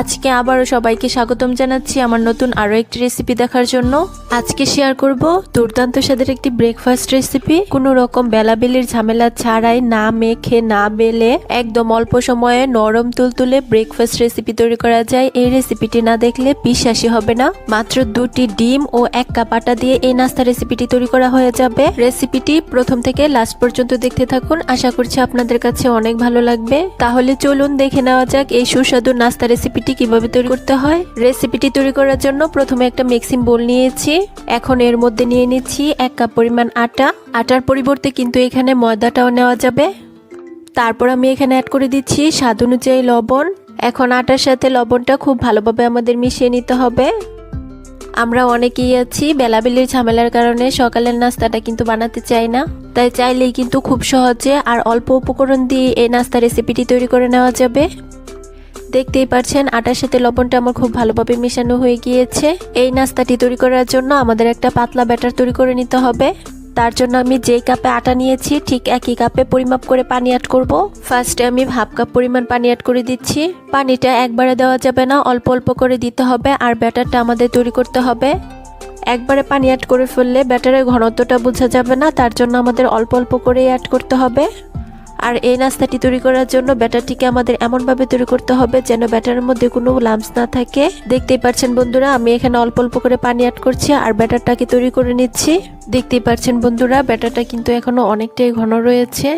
আজকে আবারও সবাইকে স্বাগতম জানাচ্ছি আমার নতুন আরও একটি রেসিপি দেখার জন্য। আজকে শেয়ার করব দুর্দান্ত স্বাদের একটি ব্রেকফাস্ট রেসিপি কোনো রকম বেলাবেলির ঝামেলা ছাড়াই না মেখে, না বেলে একদম অল্প সময়ে নরম তুলতুলে ব্রেকফাস্ট রেসিপি তৈরি করা যায়। এই রেসিপিটি না দেখলে বিশ্বাসই হবে না। মাত্র দুটি ডিম ও এক কাপ আটা দিয়ে এই নাস্তা রেসিপিটি তৈরি করা হয়ে যাবে। রেসিপিটি প্রথম থেকে লাস্ট পর্যন্ত দেখতে থাকুন। আশা করছি আপনাদের কাছে অনেক ভালো লাগবে। তাহলে চলুন দেখে নেওয়া যাক এই সুস্বাদু নাস্তা রেসিপিটি কীভাবে তৈরি করতে হয়? রেসিপিটি তৈরি করার জন্য প্রথমে একটা মিক্সিং বোল নিয়েছি। এখন এর মধ্যে নিয়ে নিচ্ছি এক কাপ পরিমাণ আটা। আটার পরিবর্তে কিন্তু এখানে ময়দাটাও নেওয়া যাবে। তারপর আমি এখানে অ্যাড করে দিচ্ছি স্বাদ অনুযায়ী লবণ। এখন আটার সাথে লবণটা খুব ভালোভাবে আমাদের মিশিয়ে নিতে হবে। আমরা অনেকেই আছি বেলাবেলির ঝামেলার কারণে সকালের নাস্তাটা কিন্তু বানাতে চাই না। তাই চাইলেই কিন্তু খুব সহজে আর অল্প উপকরণ দিয়ে এই নাস্তা রেসিপিটি তৈরি করে নেওয়া যাবে। দেখতেই পাচ্ছেন আটার সাথে লবণটা আমার খুব ভালোভাবে মেশানো হয়ে গিয়েছে। এই নাস্তাটি তৈরি করার জন্য আমাদের একটা পাতলা ব্যাটার তৈরি করে নিতে হবে। তার জন্য আমি যেই কাপে আটা নিয়েছি, ঠিক একই কাপে পরিমাপ করে পানি অ্যাড করব। ফার্স্টে আমি হাফ কাপ পরিমাণ পানি অ্যাড করে দিচ্ছি। পানিটা একবারে দেওয়া যাবে না, অল্প অল্প করে দিতে হবে আর ব্যাটারটা আমাদের তৈরি করতে হবে। একবারে পানি অ্যাড করে ফেললে ব্যাটারের ঘনত্বটা বোঝা যাবে না, তার জন্য আমাদের অল্প অল্প করে অ্যাড করতে হবে। আর এই নাস্তাটি তৈরি করার জন্য ব্যাটারটিকে আমাদের এমনভাবে তৈরি করতে হবে যেন ব্যাটারের মধ্যে কোনো লাম্পস না থাকে। দেখতেই পাচ্ছেন বন্ধুরা, আমি এখানে অল্প অল্প করে পানি অ্যাড করছি আর ব্যাটারটাকে তৈরি করে নিচ্ছি। দেখতেই পাচ্ছেন বন্ধুরা, ব্যাটারটা কিন্তু এখনও অনেকটাই ঘন রয়েছে।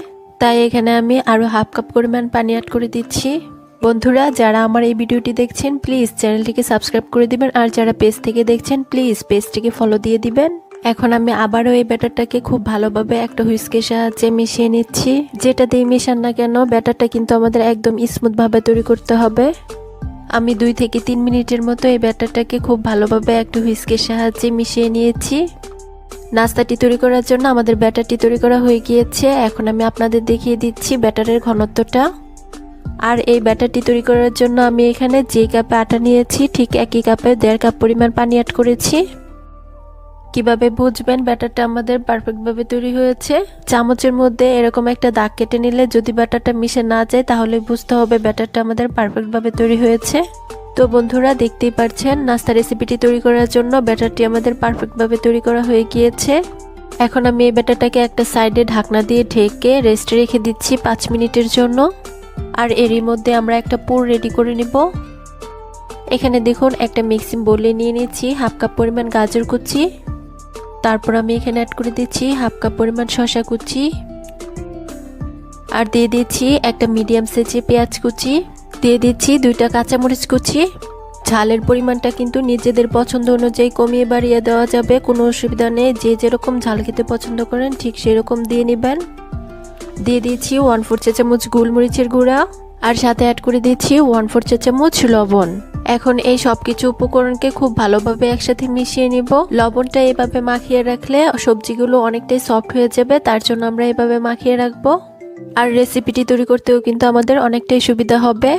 তাই এখানে আমি আরও হাফ কাপ পরিমাণ পানি অ্যাড করে দিচ্ছি। বন্ধুরা, যারা আমার এই ভিডিওটি দেখছেন প্লিজ চ্যানেলটিকে সাবস্ক্রাইব করে দিবেন। আর যারা পেজ থেকে দেখছেন প্লিজ পেজটিকে ফলো দিয়ে দিবেন। এখন আমি আবারও এই ব্যাটারটাকে খুব ভালোভাবে একটা হুইস্কের সাহায্যে মিশিয়ে নিচ্ছি। যেটা দিয়ে মিশান না কেন, ব্যাটারটা কিন্তু আমাদের একদম স্মুথভাবে তৈরি করতে হবে। আমি দুই থেকে তিন মিনিটের মতো এই ব্যাটারটাকে খুব ভালোভাবে একটা হুইস্কের সাহায্যে মিশিয়ে নিয়েছি। নাস্তাটি তৈরি করার জন্য আমাদের ব্যাটারটি তৈরি করা হয়ে গিয়েছে। এখন আমি আপনাদের দেখিয়ে দিচ্ছি ব্যাটারের ঘনত্বটা। আর এই ব্যাটারটি তৈরি করার জন্য আমি এখানে যে কাপে আটা নিয়েছি, ঠিক একই কাপে দেড় কাপ পরিমাণ পানি অ্যাড করেছি। কীভাবে বুঝবেন ব্যাটারটা আমাদের পারফেক্টভাবে তৈরি হয়েছে? চামচের মধ্যে এরকম একটা দাগ কেটে নিলে যদি ব্যাটারটা মিশে না যায়, তাহলে বুঝতে হবে ব্যাটারটা আমাদের পারফেক্টভাবে তৈরি হয়েছে। তো বন্ধুরা, দেখতেই পাচ্ছেন নাস্তা রেসিপিটি তৈরি করার জন্য ব্যাটারটি আমাদের পারফেক্টভাবে তৈরি করা হয়ে গিয়েছে। এখন আমি এই ব্যাটারটাকে একটা সাইডে ঢাকনা দিয়ে ঢেকে রেস্টে রেখে দিচ্ছি পাঁচ মিনিটের জন্য। আর এরই মধ্যে আমরা একটা পুর রেডি করে নিব। এখানে দেখুন, একটা মিক্সিং বলে নিয়ে নিচ্ছি হাফ কাপ পরিমাণ গাজর কুচি। তারপর আমি এখানে অ্যাড করে দিচ্ছি হাফ কাপ পরিমাণ শসা কুচি। আর দিয়ে দিচ্ছি একটা মিডিয়াম সাইজে পেঁয়াজ কুচি। দিয়ে দিচ্ছি দুইটা কাঁচামরিচ কুচি। ঝালের পরিমাণটা কিন্তু নিজেদের পছন্দ অনুযায়ী কমিয়ে বাড়িয়ে দেওয়া যাবে, কোনো অসুবিধা নেই। যে যেরকম ঝাল খেতে পছন্দ করেন, ঠিক সেরকম দিয়ে নেবেন। দিয়ে দিচ্ছি ওয়ান ফোর চা চামচ গোলমরিচের গুঁড়া। আর সাথে অ্যাড করে দিচ্ছি ওয়ান ফোর চা চামচ লবণ। এখন এই সব কিছু উপকরণকে খুব ভালোভাবে একসাথে মিশিয়ে নিব। লবণটা এভাবে মাখিয়ে রাখলে সবজিগুলো অনেকটাই সফট হয়ে যাবে, তার জন্য আমরা এভাবে মাখিয়ে রাখব। আর রেসিপিটি তৈরি করতেও কিন্তু আমাদের অনেকটাই সুবিধা হবে।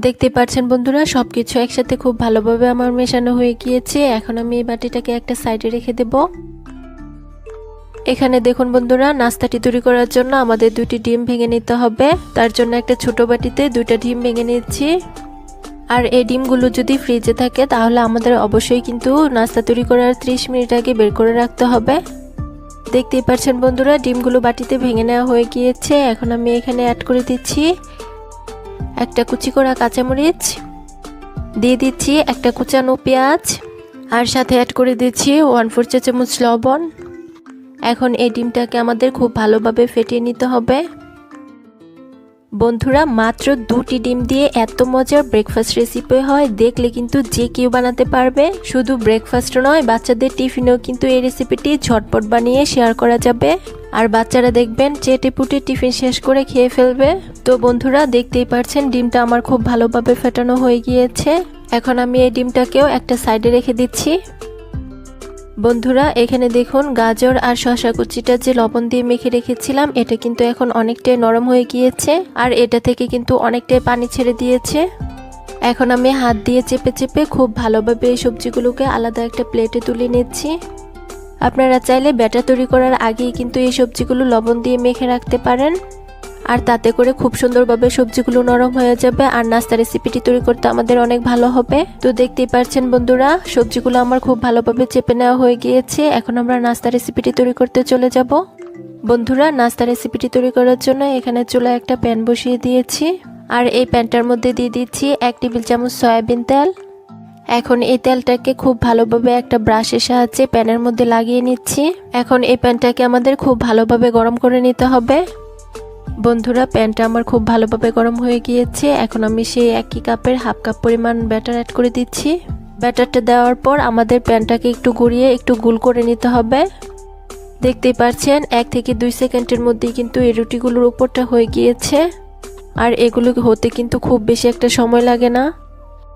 দেখতে পাচ্ছেন বন্ধুরা সব কিছু একসাথে খুব ভালোভাবে আমার মেশানো হয়ে গিয়েছে। এখন আমি এই বাটিটাকে একটা সাইডে রেখে দেব। এখানে দেখুন বন্ধুরা, নাস্তাটি তৈরি করার জন্য আমাদের দুটি ডিম ভেঙে নিতে হবে। তার জন্য একটা ছোট বাটিতে দুইটা ডিম ভেঙে নিচ্ছি। আর এই ডিমগুলো যদি ফ্রিজে থাকে, তাহলে আমাদের অবশ্যই কিন্তু নাস্তা তৈরি করার 30 মিনিট আগে বের করে রাখতে হবে। দেখতেই পাচ্ছেন বন্ধুরা, ডিমগুলো বাটিতে ভেঙে নেওয়া হয়ে গিয়েছে। এখন আমি এখানে অ্যাড করে দিচ্ছি একটা কুচি করা কাঁচামরিচ, দিয়ে দিচ্ছি একটা কুচানো পেঁয়াজ, আর সাথে অ্যাড করে দিচ্ছি ওয়ান ফোর চা চামচ লবণ। এখন এই ডিমটাকে আমাদের খুব ভালোভাবে ফেটিয়ে নিতে হবে। বন্ধুরা, মাত্র দুটি ডিম দিয়ে এত মজার ব্রেকফাস্ট রেসিপি হয়, দেখলে কিন্তু যে কেউ বানাতে পারবে। শুধু ব্রেকফাস্ট নয়, বাচ্চাদের টিফিনেও কিন্তু এই রেসিপিটি ঝটপট বানিয়ে শেয়ার করা যাবে। আর বাচ্চারা দেখবেন চেটে পুটে টিফিন শেষ করে খেয়ে ফেলবে। তো বন্ধুরা, দেখতেই পারছেন, ডিমটা আমার খুব ভালোভাবে ফেটানো হয়ে গিয়েছে। এখন আমি এই ডিমটাকেও একটা সাইডে রেখে দিচ্ছি। বন্ধুরা, এখানে দেখুন গাজর আর শসা কুচিটা যে লবণ দিয়ে মেখে রেখেছিলাম, এটা কিন্তু এখন অনেকটাই নরম হয়ে গিয়েছে আর এটা থেকে কিন্তু অনেকটাই পানি ছেড়ে দিয়েছে। এখন আমি হাত দিয়ে চেপে চেপে খুব ভালোভাবে এই সবজিগুলোকে আলাদা একটা প্লেটে তুলে নিচ্ছি। আপনারা চাইলে ব্যাটার তৈরি করার আগেই কিন্তু এই সবজিগুলো লবণ দিয়ে মেখে রাখতে পারেন। আর তাতে করে খুব সুন্দরভাবে সবজিগুলো নরম হয়ে যাবে আর নাস্তা রেসিপিটি তৈরি করতে আমাদের অনেক ভালো হবে। তো দেখতেই পাচ্ছেন বন্ধুরা, সবজিগুলো আমার খুব ভালোভাবে চেপে নেওয়া হয়ে গিয়েছে। এখন আমরা নাস্তা রেসিপিটি তৈরি করতে চলে যাব। বন্ধুরা নাস্তা রেসিপিটি তৈরি করার জন্য এখানে চুলায় একটা প্যান বসিয়ে দিয়েছি। আর এই প্যানটার মধ্যে দিয়ে দিচ্ছি এক টেবিল চামচ সয়াবিন তেল। এখন এই তেলটাকে খুব ভালোভাবে একটা ব্রাশের সাহায্যে প্যানের মধ্যে লাগিয়ে নিচ্ছি। এখন এই প্যানটাকে আমাদের খুব ভালোভাবে গরম করে নিতে হবে। বন্ধুরা, প্যানটা আমার খুব ভালোভাবে গরম হয়ে গিয়েছে। এখন আমি সেই একই কাপের হাফ কাপ পরিমাণ ব্যাটার অ্যাড করে দিচ্ছি। ব্যাটারটা দেওয়ার পর আমাদের প্যানটাকে একটু গড়িয়ে একটু গুল করে নিতে হবে। দেখতেই পাচ্ছেন, এক থেকে দুই সেকেন্ডের মধ্যেই কিন্তু এই রুটিগুলোর উপরটা হয়ে গিয়েছে। আর এগুলো হতে কিন্তু খুব বেশি একটা সময় লাগে না।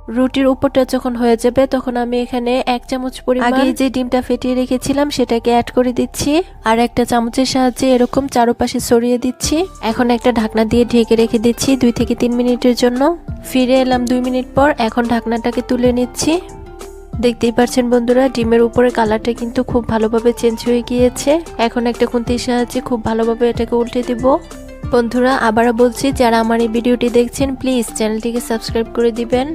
রুটির উপরটা যখন হয়ে যাবে তখন আমি এখানে এক চামচ পরিমাণ আগে যে ডিমটা ফেটিয়ে রেখেছিলাম সেটাকে অ্যাড করে দিচ্ছি। আর একটা চামচের সাহায্যে এরকম চারপাশে ছড়িয়ে দিচ্ছি। এখন একটা ঢাকনা দিয়ে ঢেকে রেখে দিচ্ছি দুই থেকে তিন মিনিটের জন্য। ফিরে এলাম দুই মিনিট পর এখন ঢাকনাটাকে তুলে নিচ্ছি। দেখতেই পাচ্ছেন বন্ধুরা ডিমের উপরে কালারটা কিন্তু খুব ভালোভাবে চেঞ্জ হয়ে গিয়েছে। এখন একটা খুন্তির সাহায্যে খুব ভালোভাবে এটাকে উল্টে দিব। বন্ধুরা আবারও বলছি যারা আমার এই ভিডিওটি দেখছেন প্লিজ চ্যানেলটিকে সাবস্ক্রাইব করে দিবেন।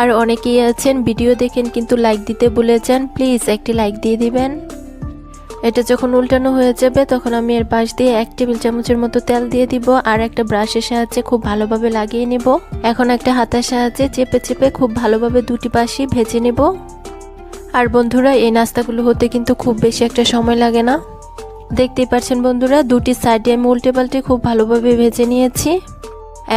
আর অনেকেই আছেন, ভিডিও দেখেন কিন্তু লাইক দিতে ভুলে যান প্লিজ একটি লাইক দিয়ে দিবেন। এটা যখন উল্টানো হয়ে যাবে, তখন আমি এর পাশ দিয়ে এক টেবিল চামচের মতো তেল দিয়ে দিব আর একটা ব্রাশের সাহায্যে খুব ভালোভাবে লাগিয়ে নিব। এখন একটা হাতার সাহায্যে চেপে চেপে খুব ভালোভাবে দুটি পাশই ভেজে নেব। আর বন্ধুরা, এই নাস্তাগুলো হতে কিন্তু খুব বেশি একটা সময় লাগে না। দেখতেই পাচ্ছেন বন্ধুরা, দুটি সাইডে আমি উল্টে পাল্টে খুব ভালোভাবে ভেজে নিয়েছি।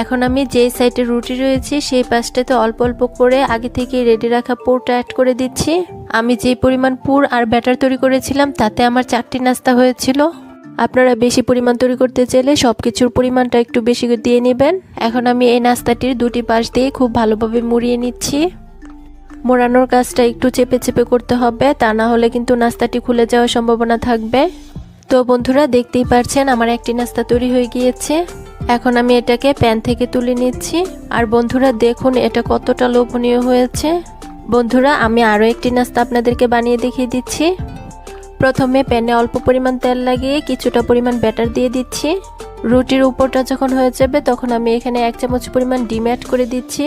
এখন আমি যেই সাইডে রুটি রয়েছে, সেই পাশটাতে অল্প অল্প করে আগে থেকে রেডি রাখা পুরটা অ্যাড করে দিচ্ছি। আমি যেই পরিমাণ পুর আর ব্যাটার তৈরি করেছিলাম, তাতে আমার চারটি নাস্তা হয়েছিল। আপনারা বেশি পরিমাণ তৈরি করতে চাইলে সব কিছুর পরিমাণটা একটু বেশি দিয়ে নেবেন। এখন আমি এই নাস্তাটির দুটি পাশ দিয়ে খুব ভালোভাবে মুড়িয়ে নিচ্ছি। মোড়ানোর কাজটা একটু চেপে চেপে করতে হবে, তা না হলে কিন্তু নাস্তাটি খুলে যাওয়ার সম্ভাবনা থাকবে। তো বন্ধুরা, দেখতেই পারছেন আমার একটি নাস্তা তৈরি হয়ে গিয়েছে। এখন আমি এটাকে প্যান থেকে তুলে নিচ্ছি। আর বন্ধুরা, দেখুন এটা কতটা লোভনীয় হয়েছে। বন্ধুরা, আমি আরও একটি নাস্তা আপনাদেরকে বানিয়ে দেখিয়ে দিচ্ছি। প্রথমে প্যানে অল্প পরিমাণ তেল লাগিয়ে কিছুটা পরিমাণ ব্যাটার দিয়ে দিচ্ছি। রুটির উপরটা যখন হয়ে যাবে, তখন আমি এখানে এক চামচ পরিমাণ ডিম অ্যাড করে দিচ্ছি।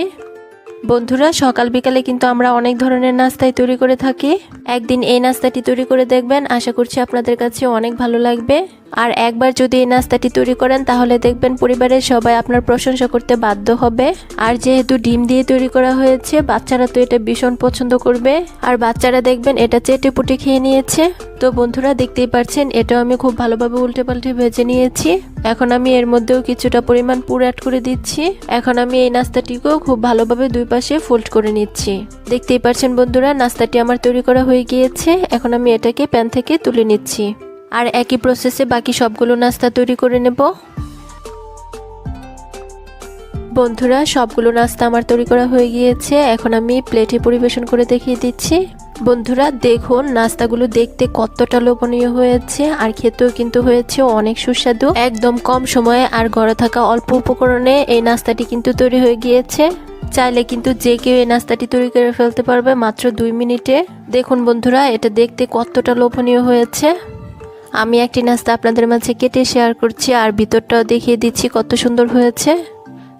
বন্ধুরা, সকাল বিকালে কিন্তু আমরা অনেক ধরনের নাস্তাই তৈরি করে থাকি। একদিন এই নাস্তাটি তৈরি করে দেখবেন। আশা করছি আপনাদের কাছে অনেক ভালো লাগবে। আর একবার যদি এই নাস্তাটি তৈরি করেন, তাহলে দেখবেন পরিবারের সবাই আপনার প্রশংসা করতে বাধ্য হবে। আর যেহেতু ডিম দিয়ে তৈরি করা হয়েছে, বাচ্চারা তো এটা ভীষণ পছন্দ করবে। আর বাচ্চারা দেখবেন এটা চেটে পুটে খেয়ে নিয়েছে। তো বন্ধুরা, দেখতেই পাচ্ছেন, এটাও আমি খুব ভালোভাবে উল্টে পাল্টে ভেজে নিয়েছি। এখন আমি এর মধ্যেও কিছুটা পরিমাণ পুর অ্যাড করে দিচ্ছি। এখন আমি এই নাস্তাটিকেও খুব ভালোভাবে দুই পাশে ফোল্ড করে নিচ্ছি। দেখতেই পাচ্ছেন বন্ধুরা, নাস্তাটি আমার তৈরি করা হয়ে গিয়েছে। এখন আমি এটাকে প্যান থেকে তুলে নিচ্ছি। আর একই প্রসেসে বাকি সবগুলো নাস্তা তৈরি করে নেব। বন্ধুরা, সবগুলো নাস্তা আমার তৈরি করা হয়ে গিয়েছে। এখন আমি প্লেটে পরিবেশন করে দেখিয়ে দিচ্ছি। বন্ধুরা, দেখুন, নাস্তাগুলো দেখতে কতটা লোভনীয় হয়েছে। আর খেতেও কিন্তু হয়েছে অনেক সুস্বাদু। একদম কম সময়ে আর ঘরে থাকা অল্প উপকরণে এই নাস্তাটি কিন্তু তৈরি হয়ে গিয়েছে। চাইলে কিন্তু যে কেউ এই নাস্তাটি তৈরি করে ফেলতে পারবে মাত্র দুই মিনিটে। দেখুন বন্ধুরা, এটা দেখতে কতটা লোভনীয় হয়েছে। আমি একটি নাস্তা আপনাদের মাঝে কেটে শেয়ার করছি আর ভিতরটাও দেখিয়ে দিচ্ছি কত সুন্দর হয়েছে।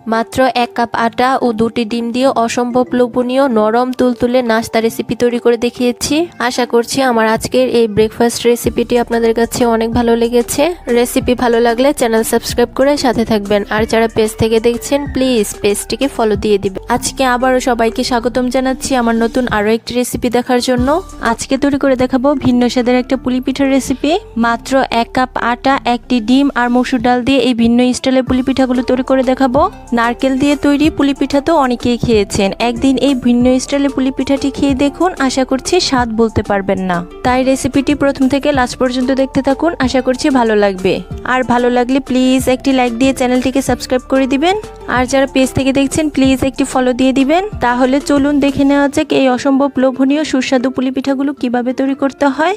মাত্র এক কাপ আটা ও দুটি ডিম দিয়ে অসম্ভব লোভনীয় নরম তুলতুলে নাস্তা রেসিপি তৈরি করে দেখিয়েছি। আশা করছি আমার আজকের এই ব্রেকফাস্ট রেসিপিটি আপনাদের কাছে অনেক ভালো লেগেছে। রেসিপি ভালো লাগলে চ্যানেল সাবস্ক্রাইব করে সাথে থাকবেন। আর যারা পেজ থেকে দেখছেন প্লিজ পেজটিকে ফলো দিয়ে দিবেন। আজকে আবারও সবাইকে স্বাগতম জানাচ্ছি আমার নতুন আরও একটি রেসিপি দেখার জন্য। আজকে তৈরি করে দেখাবো ভিন্ন স্বাদের একটা পুলি পিঠার রেসিপি মাত্র এক কাপ আটা, একটি ডিম আর মসুর ডাল দিয়ে এই ভিন্ন স্টাইলের পুলি পিঠাগুলো তৈরি করে দেখাবো। নারকেল দিয়ে তৈরি পুলি পিঠা তো অনেকেই খেয়েছেন। একদিন এই ভিন্ন স্টাইলে পুলি পিঠাটি খেয়ে দেখুন, আশা করছি স্বাদ বলতে পারবেন না। তাই রেসিপিটি প্রথম থেকে লাস্ট পর্যন্ত দেখতে থাকুন, আশা করছি ভালো লাগবে। আর ভালো লাগলে প্লিজ একটি লাইক দিয়ে চ্যানেলটিকে সাবস্ক্রাইব করে দিবেন। আর যারা পেজ থেকে দেখছেন, প্লিজ একটি ফলো দিয়ে দিবেন। তাহলে চলুন দেখে নেওয়া যাক এই অসম্ভব লোভনীয় সুস্বাদু পুলি পিঠাগুলো কীভাবে তৈরি করতে হয়।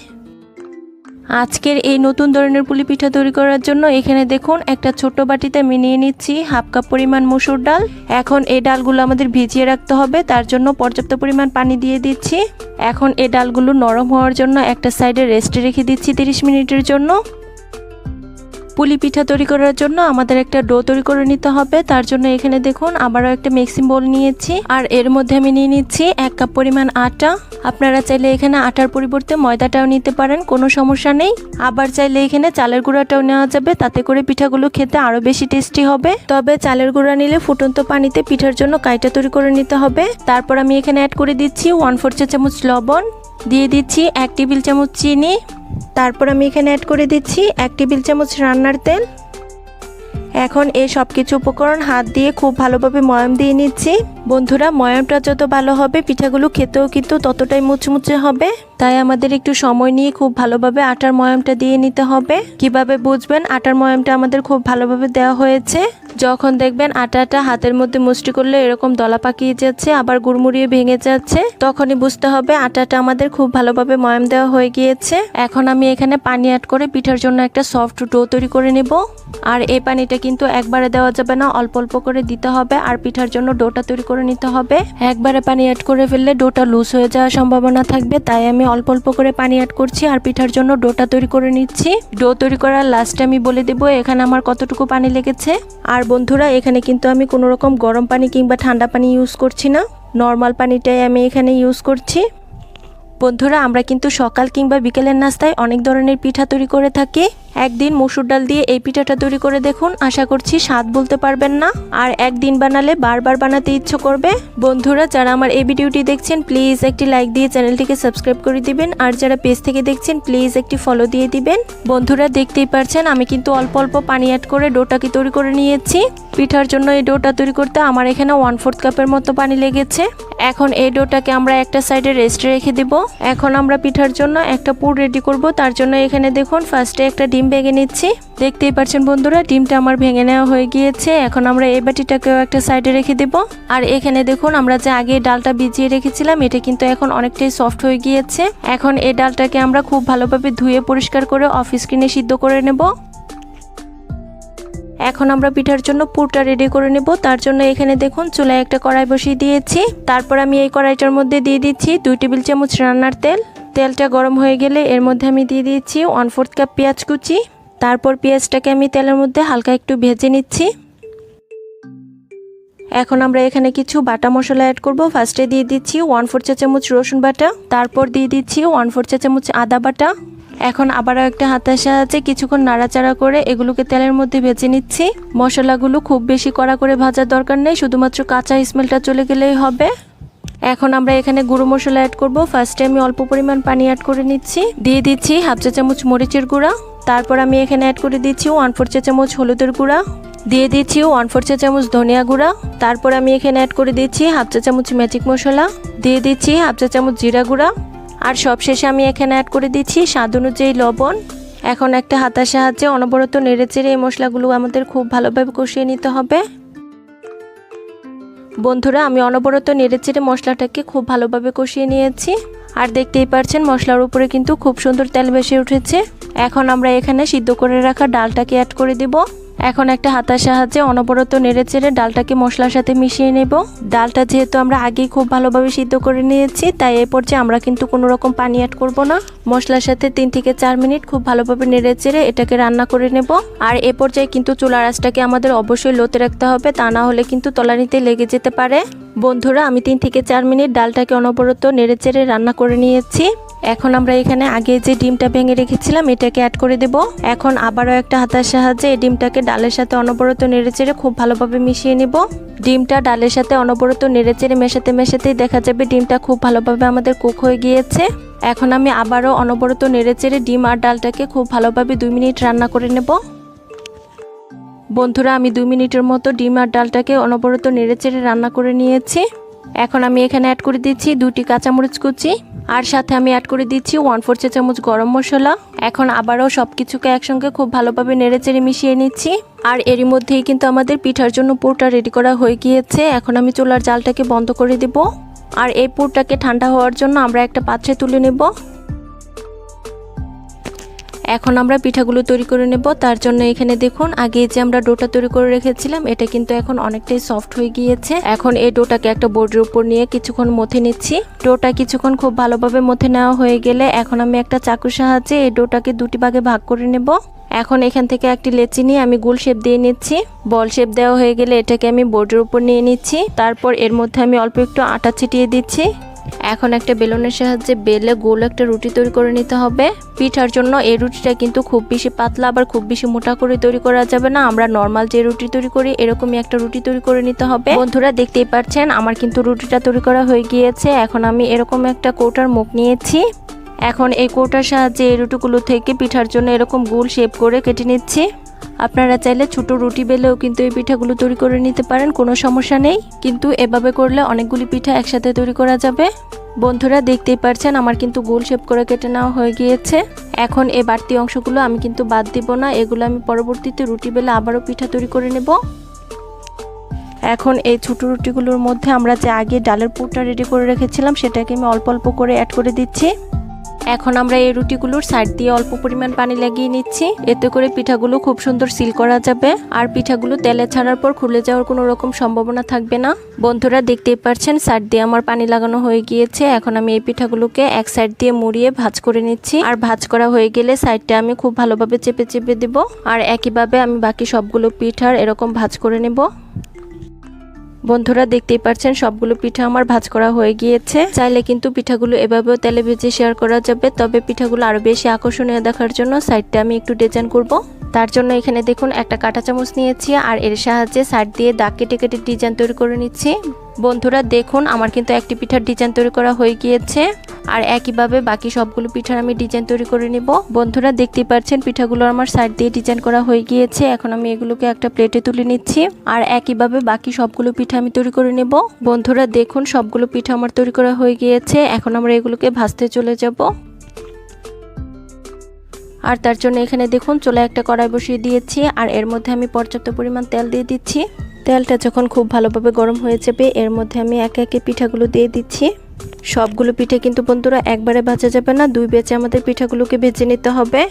আজকের এই নতুন ধরনের পুলি পিঠা তৈরি করার জন্য এখানে দেখুন, একটা ছোট বাটিতে আমি নিয়ে নিচ্ছি হাফ কাপ পরিমাণ মসুর ডাল। এখন এই ডালগুলো আমাদের ভিজিয়ে রাখতে হবে, তার জন্য পর্যাপ্ত পরিমাণ পানি দিয়ে দিচ্ছি। এখন এই ডালগুলো নরম হওয়ার জন্য একটা সাইডে রেস্টে রেখে দিচ্ছি তিরিশ মিনিটের জন্য। পুলি পিঠা তৈরি করার জন্য আমাদের একটা ডো তৈরি করে নিতে হবে। তার জন্য এখানে দেখুন আবারও একটা মিক্সিং বোল নিয়েছি। আর এর মধ্যে আমি নিয়ে নিচ্ছি এক কাপ পরিমাণ আটা। আপনারা চাইলে এখানে আটার পরিবর্তে ময়দাটাও নিতে পারেন, কোনো সমস্যা নেই। আবার চাইলে এখানে চালের গুঁড়াটাও নেওয়া যাবে, তাতে করে পিঠাগুলো খেতে আরও বেশি টেস্টি হবে। তবে চালের গুঁড়া নিলে ফুটন্ত পানিতে পিঠার জন্য কাইটা তৈরি করে নিতে হবে। তারপর আমি এখানে অ্যাড করে দিচ্ছি ওয়ান ফোর চা চামচ লবণ। দিয়ে দিচ্ছি এক টেবিল চামচ চিনি। তারপর আমি এখানে অ্যাড করে দিচ্ছি এক টেবিল চামচ রান্নার তেল। এখন এই সব কিছু উপকরণ হাত দিয়ে খুব ভালোভাবে ময়াম দিয়ে নিচ্ছি। বন্ধুরা, ময়ামটা যত ভালো হবে, পিঠাগুলো খেতেও কিন্তু ততটাই মুচমুচে হবে। তাই আমাদের একটু সময় নিয়ে খুব ভালোভাবে আটার ময়ামটা দিয়ে নিতে হবে। কীভাবে বুঝবেন? আটার ময়ামটা আমাদের খুব ভালোভাবে দেওয়া হয়েছে। যখন দেখবেন আটাটা হাতের মধ্যে মুষ্টি করলে এরকম দলা পাকিয়ে যাচ্ছে, আবার গুড়মুড়িয়ে ভেঙে যাচ্ছে, তখনই বুঝতে হবে আটাটা আমাদের খুব ভালোভাবে ময়াম দেওয়া হয়ে গিয়েছে। এখন আমি এখানে পানি অ্যাড করে পিঠার জন্য একটা সফট ডো তৈরি করে নেব। আর এই পানিটা কিন্তু একবারে দেওয়া যাবে না, অল্প অল্প করে দিতে হবে আর পিঠার জন্য ডোটা তৈরি করে নিতে হবে। একবারে পানি অ্যাড করে ফেললে ডোটা লুজ হয়ে যাওয়ার সম্ভাবনা থাকবে, তাই আমি অল্প অল্প করে পানি অ্যাড করছি আর পিঠার জন্য ডোটা তৈরি করে নিচ্ছি। ডো তৈরি করার লাস্টে আমি বলে দেব, এখানে আমার কতটুকু পানি লেগেছে। আর বন্ধুরা, এখানে কিন্তু আমি কোনো রকম গরম পানি কিংবা ঠান্ডা পানি ইউজ করছি না। নর্মাল পানিটাই আমি এখানে ইউজ করছি। বন্ধুরা, আমরা কিন্তু সকাল কিংবা বিকেলের নাস্তায় অনেক ধরনের পিঠা তৈরি করে থাকি। একদিন মসুর ডাল দিয়ে এই পিঠাটা তৈরি করে দেখুন। আশা করছি স্বাদ বলতে পারবেন না। আর একদিন বানালে বারবার বানাতে ইচ্ছে করবে। বন্ধুরা, যারা আমার এই ভিডিওটি দেখছেন, প্লিজ একটি লাইক দিয়ে চ্যানেলটিকে সাবস্ক্রাইব করে দিবেন। আর যারা পেজ থেকে দেখছেন, প্লিজ একটি ফলো দিয়ে দিবেন। বন্ধুরা, দেখতেই পারছেন, আমি কিন্তু অল্প অল্প পানি অ্যাড করে ডোটাকে তৈরি করে নিয়েছি। পিঠার জন্য এই ডোটা তৈরি করতে আমার এখানে ওয়ান ফোর্থ কাপের মতো পানি লেগেছে। এখন এই ডোটাকে আমরা একটা সাইডে রেস্টে রেখে দেব। এখন আমরা পিঠার জন্য একটা পুর রেডি করব। তার জন্য এখানে দেখুন ফার্স্টে একটা ডিম ভেঙে নিচ্ছি। দেখতেই পাচ্ছেন বন্ধুরা, ডিমটা আমার ভেঙে নেওয়া হয়ে গিয়েছে। এখন আমরা এই বাটিটাকেও একটা সাইডে রেখে দেব। আর এখানে দেখুন, আমরা যে আগে ডালটা ভিজিয়ে রেখেছিলাম, এটা কিন্তু এখন অনেকটাই সফট হয়ে গিয়েছে। এখন এই ডালটাকে আমরা খুব ভালোভাবে ধুয়ে পরিষ্কার করে অফ স্ক্রিনে সিদ্ধ করে নেব। এখন আমরা পিঠার জন্য পুরটা রেডি করে নেব। তার জন্য এখানে দেখুন চুলায় একটা কড়াই বসিয়ে দিয়েছি। তারপর আমি এই কড়াইটার মধ্যে দিয়ে দিচ্ছি দুই টেবিল চামচ রান্নার তেল। তেলটা গরম হয়ে গেলে এর মধ্যে আমি দিয়ে দিচ্ছি ওয়ান ফোর্থ কাপ পেঁয়াজ কুচি। তারপর পেঁয়াজটাকে আমি তেলের মধ্যে হালকা একটু ভেজে নিচ্ছি। এখন আমরা এখানে কিছু বাটা মশলা অ্যাড করব। ফার্স্টে দিয়ে দিচ্ছি ওয়ান ফোর চা চামচ রসুন বাটা। তারপর দিয়ে দিচ্ছি ওয়ান ফোর চা চামচ আদা বাটা। এখন আবারও একটা হাতের সাহায্যে কিছুক্ষণ নাড়াচাড়া করে এগুলোকে তেলের মধ্যে ভেজে নিচ্ছি। মশলাগুলো খুব বেশি কড়া করে ভাজার দরকার নেই, শুধুমাত্র কাঁচা স্মেলটা চলে গেলেই হবে। এখন আমরা এখানে গুঁড়ো মশলা অ্যাড করব। ফার্স্টে আমি অল্প পরিমাণ পানি অ্যাড করে নিচ্ছি। দিয়ে দিচ্ছি হাফ চা চামচ মরিচের গুঁড়া। তারপর আমি এখানে অ্যাড করে দিচ্ছি ওয়ান ফোর চা চামচ হলুদের গুঁড়া। দিয়ে দিচ্ছি ওয়ান ফোর চা চামচ ধনিয়া গুঁড়া। তারপর আমি এখানে অ্যাড করে দিচ্ছি হাফ চা চামচ ম্যাজিক মশলা। দিয়ে দিচ্ছি হাফ চা চামচ জিরা গুঁড়া। আর সবশেষে আমি এখানে অ্যাড করে দিচ্ছি স্বাদ অনুযায়ী লবণ। এখন একটা হাতার সাহায্যে অনবরত নেড়েচেড়ে এই মশলাগুলো আমাদের খুব ভালোভাবে কষিয়ে নিতে হবে। বন্ধুরা, আমি অনবরত নেড়েচেড়ে মশলাটাকে খুব ভালোভাবে কষিয়ে নিয়েছি। আর দেখতেই পারছেন, মশলার উপরে কিন্তু খুব সুন্দর তেল ভেসে উঠেছে। এখন আমরা এখানে সিদ্ধ করে রাখা ডালটাকে অ্যাড করে দেব। এখন একটা হাতার সাহায্যে অনবরত নেড়ে চেড়ে ডালটাকে মশলার সাথে মিশিয়ে নেব। ডালটা যেহেতু আমরা আগেই খুব ভালোভাবে সিদ্ধ করে নিয়েছি, তাই এ পর্যায়ে আমরা কিন্তু কোনো রকম পানি অ্যাড করব না। মশলার সাথে তিন থেকে চার মিনিট খুব ভালোভাবে নেড়ে চেড়ে এটাকে রান্না করে নেব। আর এ পর্যায়ে কিন্তু চুলার আঁচটাকে আমাদের অবশ্যই লোতে রাখতে হবে, তা না হলে কিন্তু তলানিতে লেগে যেতে পারে। বন্ধুরা, আমি তিন থেকে চার মিনিট ডালটাকে অনবরত নেড়ে চেড়ে রান্না করে নিয়েছি। এখন আমরা এখানে আগে যে ডিমটা ভেঙে রেখেছিলাম, এটাকে অ্যাড করে দেব। এখন আবারও একটা হাতার সাহায্যে এই ডিমটাকে ডালের সাথে অনবরত নেড়েচেড়ে খুব ভালোভাবে মিশিয়ে নেব। ডিমটা ডালের সাথে অনবরত নেড়েচেড়ে মেশাতে মেশাতেই দেখা যাবে ডিমটা খুব ভালোভাবে আমাদের কুক হয়ে গিয়েছে। এখন আমি আবারও অনবরত নেড়েচেড়ে ডিম আর ডালটাকে খুব ভালোভাবে দুই মিনিট রান্না করে নেব। বন্ধুরা, আমি দুই মিনিটের মতো ডিম আর ডালটাকে অনবরত নেড়েচেড়ে রান্না করে নিয়েছি। এখন আমি এখানে অ্যাড করে দিচ্ছি দুটি কাঁচামরিচ কুচি, আর সাথে আমি অ্যাড করে দিচ্ছি ওয়ান ফোর চা চামচ গরম মশলা। এখন আবারও সব কিছুকে একসঙ্গে খুব ভালোভাবে নেড়েচেড়ে মিশিয়ে নিচ্ছি। আর এরই মধ্যেই কিন্তু আমাদের পিঠার জন্য পুরটা রেডি করা হয়ে গিয়েছে। এখন আমি চুলার জালটাকে বন্ধ করে দেব। আর এই পুরটাকে ঠান্ডা হওয়ার জন্য আমরা একটা পাত্রে তুলে নেব। এখন আমরা পিঠাগুলো তৈরি করে নেব। তার জন্য এখানে দেখুন, আগে যে আমরা ডোটা তৈরি করে রেখেছিলাম, এটা কিন্তু এখন অনেকটাই সফট হয়ে গিয়েছে। এখন এই ডোটাকে একটা বোর্ডের উপর নিয়ে কিছুক্ষণ মথে নিচ্ছি। ডোটা কিছুক্ষণ খুব ভালোভাবে মথে নেওয়া হয়ে গেলে এখন আমি একটা চাকুর সাহায্যে এই ডোটাকে দুটি ভাগে ভাগ করে নেব। এখন এখান থেকে একটি লেচি নিয়ে আমি গোল শেপ দিয়ে নিচ্ছি। বল শেপ দেওয়া হয়ে গেলে এটাকে আমি বোর্ডের উপর নিয়ে নিচ্ছি। তারপর এর মধ্যে আমি অল্প একটু আটা ছিটিয়ে দিচ্ছি। এখন একটা বেলুনের সাহায্যে বেলে গোল একটা রুটি তৈরি করে নিতে হবে। পিঠার জন্য এই রুটিটা কিন্তু খুব বেশি পাতলা আবার খুব বেশি মোটা করে তৈরি করা যাবে না। আমরা নর্মাল যে রুটি তৈরি করি, এরকমই একটা রুটি তৈরি করে নিতে হবে। বন্ধুরা, দেখতেই পাচ্ছেন, আমার কিন্তু রুটিটা তৈরি করা হয়ে গিয়েছে। এখন আমি এরকম একটা কৌটার মুখ নিয়েছি। এখন এই কৌটার সাহায্যে এই রুটিগুলো থেকে পিঠার জন্য এরকম গোল শেপ করে কেটে নিচ্ছি। আপনারা চাইলে ছোট রুটি বেলেও কিন্তু এই পিঠাগুলো তৈরি করে নিতে পারেন, কোনো সমস্যা নেই। কিন্তু এভাবে করলে অনেকগুলি পিঠা একসাথে তৈরি করা যাবে। বন্ধুরা, দেখতেই পারছেন আমার কিন্তু গোল শেপ করে কেটে নেওয়া হয়ে গিয়েছে। এখন এই বাড়তি অংশগুলো আমি কিন্তু বাদ দিব না, এগুলো আমি পরবর্তীতে রুটি বেলে আবারও পিঠা তৈরি করে নেব। এখন এই ছোটো রুটিগুলোর মধ্যে আমরা যে আগে ডালের পুরটা রেডি করে রেখেছিলাম, সেটাকে আমি অল্প অল্প করে অ্যাড করে দিচ্ছি। এখন আমরা এই রুটিগুলোর সাইড দিয়ে অল্প পরিমাণ পানি লাগিয়ে নিচ্ছি। এতে করে পিঠাগুলো খুব সুন্দর সিল করা যাবে। আর পিঠাগুলো তেলে ছাড়ার পর খুলে যাওয়ার কোনো রকম সম্ভাবনা থাকবে না। বন্ধুরা, দেখতেই পাচ্ছেন সাইড দিয়ে আমার পানি লাগানো হয়ে গিয়েছে। এখন আমি এই পিঠাগুলোকে এক সাইড দিয়ে মুড়িয়ে ভাজ করে নিচ্ছি। আর ভাজ করা হয়ে গেলে সাইডটা আমি খুব ভালোভাবে চেপে চেপে দেব। আর একইভাবে আমি বাকি সবগুলো পিঠার এরকম ভাজ করে নেব। বন্ধুরা দেখতেই পাচ্ছেন সবগুলো পিঠা আমার ভাজ করা হয়ে গিয়েছে। চাইলে কিন্তু পিঠাগুলো এভাবেও তেলে ভেজে শেয়ার করা যাবে, তবে পিঠাগুলো আরও বেশি আকর্ষণীয় দেখার জন্য সাইডটা আমি একটু ডিজাইন করব। তার জন্য এখানে দেখুন, একটা কাঁটা চামচ নিয়েছি, আর এর সাহায্যে সাইড দিয়ে দাগ কেটে কেটে ডিজাইন তৈরি করে নিচ্ছি। বন্ধুরা, দেখুন, আমার কিন্তু একটি পিঠার ডিজাইন তৈরি করা হয়ে গিয়েছে। আর একইভাবে বাকি সবগুলো পিঠার আমি ডিজাইন তৈরি করে নিব। বন্ধুরা দেখতে পাচ্ছেন, পিঠাগুলো আমার সাইড দিয়ে ডিজাইন করা হয়ে গিয়েছে। এখন আমি এগুলোকে একটা প্লেটে তুলে নিচ্ছি। আর একইভাবে বাকি সবগুলো পিঠা আমি তৈরি করে নেব। বন্ধুরা, দেখুন, সবগুলো পিঠা আমার তৈরি করা হয়ে গিয়েছে। এখন আমরা এগুলোকে ভাজতে চলে যাব। আর তার জন্য এখানে দেখুন চলে একটা কড়াই বসিয়ে দিয়েছি। আর এর মধ্যে আমি পর্যাপ্ত পরিমাণ তেল দিয়ে দিচ্ছি। তেলটা যখন খুব ভালোভাবে গরম হয়ে যাবে, এর মধ্যে আমি একে একে পিঠাগুলো দিয়ে দিচ্ছি। সবগুলো পিঠে কিন্তু বন্ধুরা একবারে ভাজা যাবে না, দুই বেচে আমাদের পিঠাগুলোকে ভেজে নিতে হবে।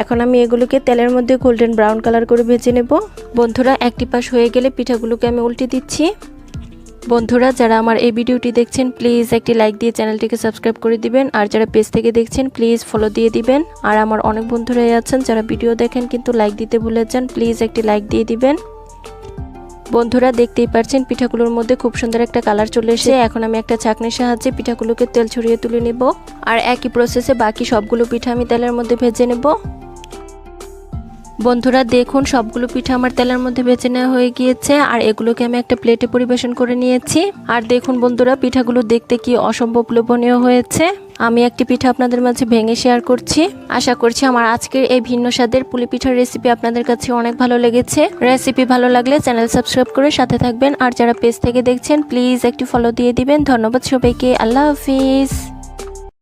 এখন আমি এগুলোকে তেলের মধ্যে গোল্ডেন ব্রাউন কালার করে ভেজে নেব। বন্ধুরা, একটি পাশ হয়ে গেলে পিঠাগুলোকে আমি উল্টে দিচ্ছি। বন্ধুরা, যারা আমার এই ভিডিওটি দেখছেন প্লিজ একটি লাইক দিয়ে চ্যানেলটিকে সাবস্ক্রাইব করে দিবেন। আর যারা পেজ থেকে দেখছেন প্লিজ ফলো দিয়ে দিবেন। আর আমার অনেক বন্ধুরাই আছেন, যারা ভিডিও দেখেন কিন্তু লাইক দিতে ভুলে যান প্লিজ একটি লাইক দিয়ে দিবেন। বন্ধুরা দেখতেই পারছেন, পিঠাগুলোর মধ্যে খুব সুন্দর একটা কালার চলে এসেছে। এখন আমি একটা ছাঁকনির সাহায্যে পিঠাগুলোকে তেল ছড়িয়ে তুলে নেব। আর একই প্রসেসে বাকি সবগুলো পিঠা আমি তেলের মধ্যে ভেজে নেব। বন্ধুরা দেখুন, সবগুলো পিঠা আমার তেলের মধ্যে বেছে নেওয়া হয়ে গিয়েছে, আর এগুলোকে আমি একটা প্লেটে পরিবেশন করে নিয়েছি। আর দেখুন বন্ধুরা, পিঠাগুলো দেখতে কি অসম্ভব লোভনীয় হয়েছে। আমি একটি পিঠা আপনাদের মাঝে ভেঙে শেয়ার করছি। আশা করছি আমার আজকের এই ভিন্ন স্বাদের পুলি পিঠার রেসিপি আপনাদের কাছে অনেক ভালো লেগেছে। রেসিপি ভালো লাগলে চ্যানেল সাবস্ক্রাইব করে সাথে থাকবেন। আর যারা পেজ থেকে দেখছেন প্লিজ একটি ফলো দিয়ে দিবেন। ধন্যবাদ সবাইকে। আল্লাহ হাফিজ।